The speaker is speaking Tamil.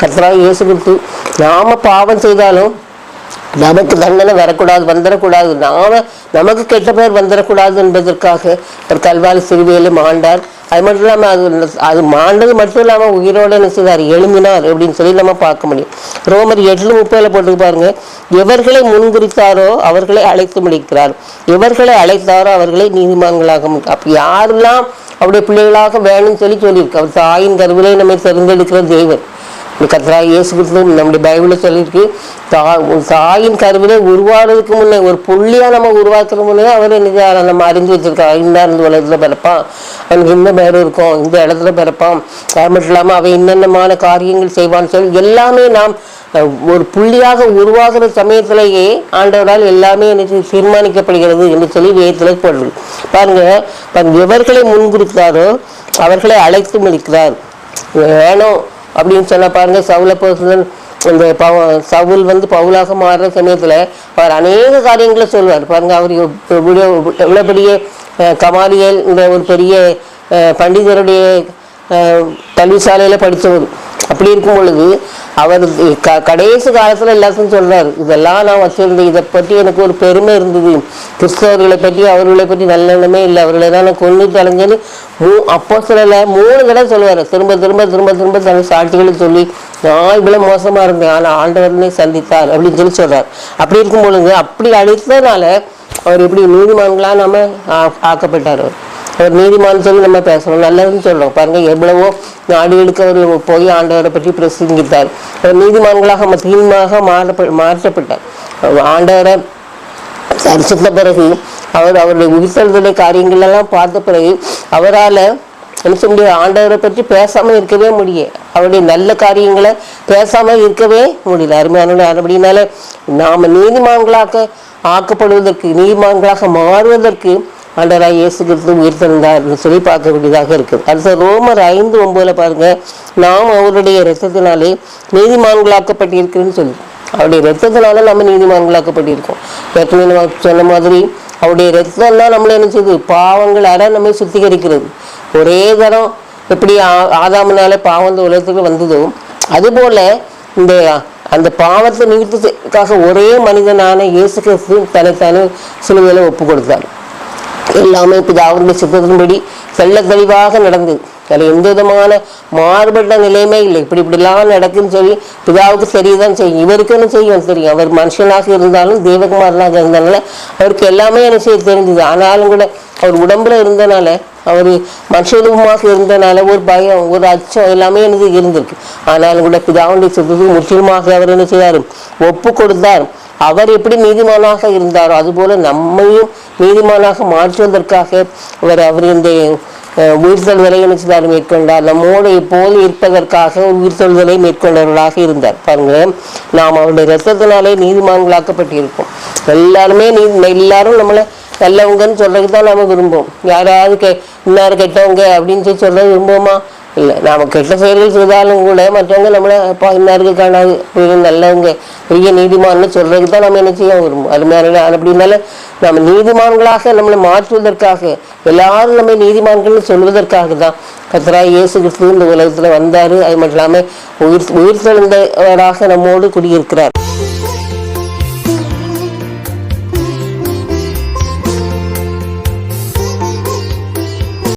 கர்த்தராக இயேசு கிறிஸ்து நாம பாவம் செய்தாலும் நமக்கு தண்டனை வரக்கூடாது வந்துடக்கூடாது நாம நமக்கு கெட்ட பேர் வந்துடக்கூடாது என்பதற்காக ஒரு கல்வாரி சிறுவையில் மாண்டார். அது மட்டும் இல்லாமல் அது அது மாண்டது மட்டும் இல்லாமல் உயிரோடு என்ன செய்தார்? எழும்பினார் அப்படின்னு சொல்லி நம்ம பார்க்க முடியும். ரோமர் எட்டு முப்பதில் போட்டு பாருங்க. எவர்களை முன்குறித்தாரோ அவர்களை அழைத்து முடிக்கிறார். எவர்களை அழைத்தாரோ அவர்களை நீதிமான்களாக அப்போ யாரெல்லாம் அவருடைய பிள்ளைகளாக வேணும்னு சொல்லி சொல்லியிருக்கு. அவர் தாயின் கருவிலே நம்மை தெரிந்தெடுக்கிற தேவன். கத்தராக இயேசு கிறிஸ்து நம்முடைய பைபிளில் சொல்லியிருக்கு. தா தாயின் கருவிலே உருவாடுறதுக்கு முன்னே ஒரு புள்ளியாக நம்ம உருவாக்குற முன்னே அவர் என்ன நம்ம அறிஞ்சு வச்சிருக்கா இந்த இந்த பிறப்பான். அவனுக்கு இந்த பேர் இருக்கும். இந்த இடத்துல பிறப்பான். அது மட்டும் இல்லாமல் அவன் என்னென்னமான காரியங்கள் செய்வான்னு சொல்லி எல்லாமே நாம் ஒரு புள்ளியாக உருவாகிற சமயத்திலேயே ஆண்டவரால் எல்லாமே எனக்கு தீர்மானிக்கப்படுகிறது என்று சொல்லி வேதத்தில் போடுறது பாருங்க பாருங்க எவர்களை முன்குறித்தாரோ அவர்களை அழைத்து முடிக்கிறார் வேணும். அப்படின்னு சொன்னால் பாருங்க சவுல பர்சனல் இந்த பவ சவுல் வந்து பவுலாக மாறுற சமயத்துல அவர் அநேக காரியங்களை சொல்வார். பாருங்க அவர் எவ்வளோ பெரிய அஹ், கமாலியல் இந்த ஒரு பெரிய பண்டிதருடைய கல்விசாலையில் படித்தவர். அப்படி இருக்கும் பொழுது அவர் க கடைசி காலத்தில் எல்லாத்தையும் சொல்கிறார் இதெல்லாம் நான் வச்சுருந்தேன். இதை பற்றி எனக்கு ஒரு பெருமை இருந்தது. கிறிஸ்தவர்களை பற்றி அவர்களை பற்றி நல்லெண்ணமே இல்லை. அவர்களை தான் நான் கொண்டு தலைஞ்சேன்னு மூ அப்போ சில மூணு தடவை சொல்லுவார். திரும்ப திரும்ப திரும்ப திரும்ப தன் சாட்சிகளை சொல்லி நான் இவ்வளோ மோசமாக இருந்தேன். ஆனால் ஆண்டவரனை சந்தித்தார். அப்படின்னு சொல்லி சொல்கிறார் அப்படி இருக்கும் பொழுது அப்படி அழித்ததுனால அவர் எப்படி நீதிமான்களா நம்ம ஆ- ஆக்கப்பட்டார் அவர். அவர் நீதிமான் சொல்லி நம்ம பேசணும். நல்லதுன்னு சொல்கிறோம் பாருங்க எவ்வளவோ நாடுகளுக்கு அவர் போய் ஆண்டவரை பற்றி பிரசங்கித்தார். அவர் நீதிமான்களாக மத்தியமாக மாறப்ப மாற்றப்பட்டார். ஆண்டவரை தரிசித்த பிறகு அவர் அவருடைய உயிர்த்தெழுதலை காரியங்களெல்லாம் பார்த்த பிறகு அவரால் என்ன சொல்ல முடியாது ஆண்டவரை பற்றி பேசாமல் இருக்கவே முடியல. அவருடைய நல்ல காரியங்களை பேசாமல் இருக்கவே முடியல. அருமையான அப்படின்னால நாம நீதிமான்களாக ஆக்கப்படுவதற்கு நீதிமான்களாக மாறுவதற்கு ஆண்டவராய் இயேசு கிறிஸ்து உயிர்த்தெழுந்தார்னு சொல்லி பார்க்கக்கூடியதாக இருக்குது. அடுத்த ரோமர் ஐந்து ஒன்பதுல பாருங்க நாம் அவருடைய இரத்தத்தினாலே நீதிமான்களாக்கப்பட்டிருக்கிறேன்னு சொல்லி. அவருடைய ரத்தத்தினால நம்ம நீதிமான்களாக்கப்பட்டிருக்கோம். ஏற்கனவே நம்ம சொன்ன மாதிரி அவருடைய ரத்தம் தான் நம்மளை என்ன செய்யுது பாவங்கள் அற நம்மை சுத்திகரிக்கிறது. ஒரே தரம் எப்படி ஆ- ஆதாமுனால பாவம் இந்த உலகத்துக்கு வந்ததோ அதுபோல் இந்த அந்த பாவத்தை நிறுத்தத்துக்காக ஒரே மனிதனான இயேசு கிறிஸ்து தன்னைத்தானே சிலுவையில் ஒப்பு கொடுத்தார் எல்லாமே பிதாவுடைய சித்தத்தின்படி செல்ல தெளிவாக நடந்தது அதில் எந்த விதமான மாறுபட்ட நிலையுமே இல்லை. இப்படி இப்படிலாம் நடக்குன்னு சொல்லி பிதாவுக்கு சரிதான் செய்யும். இவருக்கு என்ன செய்யும் தெரியும்? அவர் மனுஷனாக இருந்தாலும் தேவகுமாரனாக இருந்தனால அவருக்கு எல்லாமே என்ன செய்ய தெரிஞ்சது. ஆனாலும் கூட அவர் உடம்புல இருந்தனால அவர் மனுஷரூபமாக இருந்தனால ஒரு பயம் ஒரு அச்சம் எல்லாமே எனக்கு இருந்திருக்கு. ஆனாலும் கூட பிதாவுடைய சித்தத்துக்கு முற்றிலுமாக அவர் என்ன செய்தார் ஒப்பு கொடுத்தார் அவர் எப்படி நீதிமானாக இருந்தாரோ அதுபோல நம்மையும் நீதிமானாக மாற்றுவதற்காக அவர் அவர் இந்த அஹ், உயிர்த்தெழுதலை நினைச்சதார் மேற்கொண்டார். நம்மோடு இப்போது இருப்பதற்காக உயிர்த்தெழுதலை மேற்கொண்டவர்களாக இருந்தார். பாருங்க நாம் அவருடைய ரத்தத்தினாலே நீதிமான்களாக்கப்பட்டிருக்கோம் எல்லாருமே நீ எல்லாரும் நம்மளை நல்லவங்கன்னு சொல்றதுக்கு தான் நம்ம விரும்புவோம். யாராவது கெ இன்னார் கெட்டவங்க அப்படின்னு சொல்லி சொல்றது விரும்புவோமா? இல்லை நாம் கெட்ட செயல்கள் செய்தாலும் கூட மற்றவங்க நம்மளை அப்பா இன்னாருக்கு காணாது இவங்க நல்லவங்க பெரிய நீதிமான்னு சொல்கிறதுக்கு தான் நம்ம என்ன செய்ய விரும்புவோம் அது மாதிரி அப்படின்னால நம்ம நீதிமான்களாக நம்மளை மாற்றுவதற்காக எல்லாரும் நம்ம நீதிமான்கள்னு சொல்வதற்காக தான் கத்தராய் இயேசு கிறிஸ்து இந்த உலகத்தில் வந்தார் அது மட்டும் இல்லாமல் உயிர் உயிர் தெழுந்தவராக நம்மோடு குடியிருக்கிறார்